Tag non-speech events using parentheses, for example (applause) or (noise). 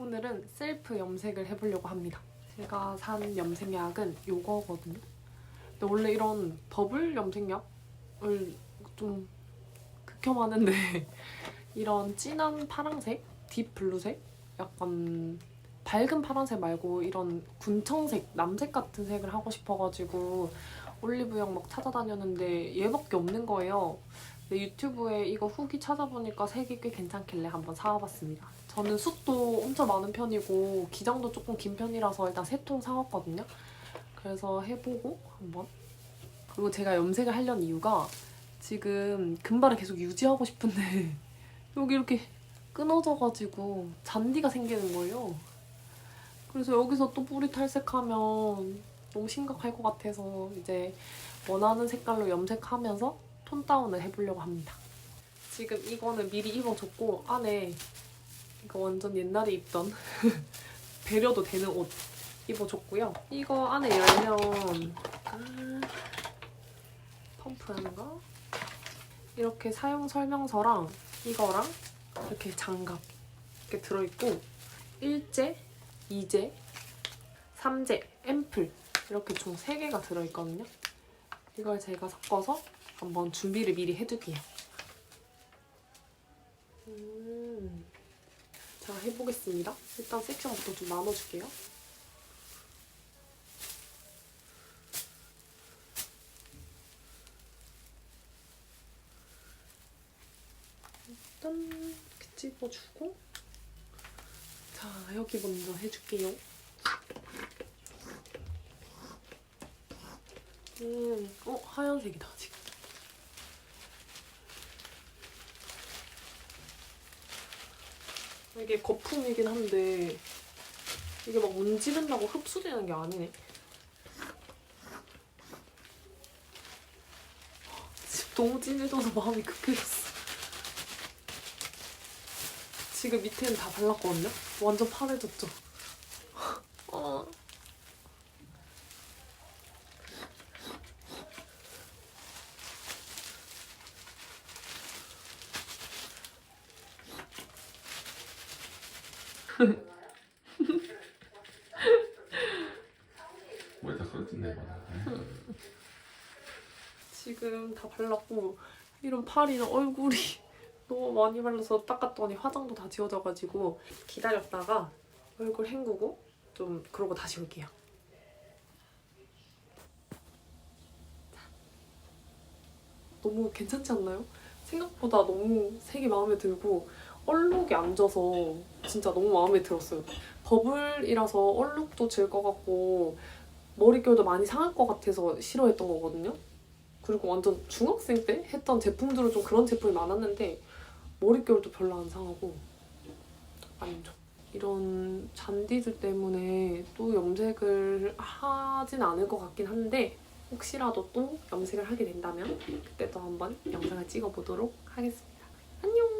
오늘은 셀프 염색을 해보려고 합니다. 제가 산 염색약은 이거거든요. 근데 원래 이런 버블 염색약을 좀 극혐하는데 (laughs) 이런 진한 파랑색, 딥 블루색, 약간 밝은 파란색 말고 이런 군청색, 남색 같은 색을 하고 싶어가지고 올리브영 막 찾아다녔는데 얘밖에 없는 거예요. 근데 유튜브에 이거 후기 찾아보니까 색이 꽤 괜찮길래 한번 사와봤습니다. 저는 숱도 엄청 많은 편이고 기장도 조금 긴 편이라서 일단 세 통 사왔거든요. 그래서 해보고 한번. 그리고 제가 염색을 하려는 이유가 지금 금발을 계속 유지하고 싶은데 (laughs) 여기 이렇게 끊어져가지고 잔디가 생기는 거예요. 그래서 여기서 또 뿌리 탈색하면 너무 심각할 것 같아서 이제 원하는 색깔로 염색하면서 톤 다운을 해보려고 합니다. 지금 이거는 미리 입어줬고 안에 이거 완전 옛날에 입던 (laughs) 배려도 되는 옷 입어줬고요. 이거 안에 열면 아, 펌프하는 거 이렇게 사용 설명서랑 이거랑 이렇게 장갑 이렇게 들어있고 일제, 이제, 삼제, 앰플 이렇게 총 3개가 들어있거든요. 이걸 제가 섞어서 한번 준비를 미리 해둘게요. 음, 자, 해보겠습니다. 일단 섹션부터 좀 나눠줄게요. 일단 이렇게 찝어주고 자, 여기 먼저 해줄게요. 음, 어, 하얀색이다, 지금. 이게 거품이긴 한데, 이게 막 문지른다고 흡수되는 게 아니네. 지금 너무 진해져서 마음이 급해졌어. 지금 밑에는 다 발랐거든요? 완전 파래졌죠? 어. 왜다 그렇던데 지금 다 발랐고 이런 팔이나 얼굴이 (laughs) 너무 많이 발라서 닦았더니 화장도 다 지워져가지고 기다렸다가 얼굴 헹구고 좀 그러고 다시 올게요. 자. 너무 괜찮지 않나요? 생각보다 너무 색이 마음에 들고 얼룩이 안 져서 진짜 너무 마음에 들었어요. 버블이라서 얼룩도 질 것 같고 머릿결도 많이 상할 것 같아서 싫어했던 거거든요. 그리고 완전 중학생 때 했던 제품들은 좀 그런 제품이 많았는데 머릿결도 별로 안 상하고 만족. 이런 잔디들 때문에 또 염색을 하진 않을 것 같긴 한데 혹시라도 또 염색을 하게 된다면 그때 또 한번 영상을 찍어보도록 하겠습니다. 안녕!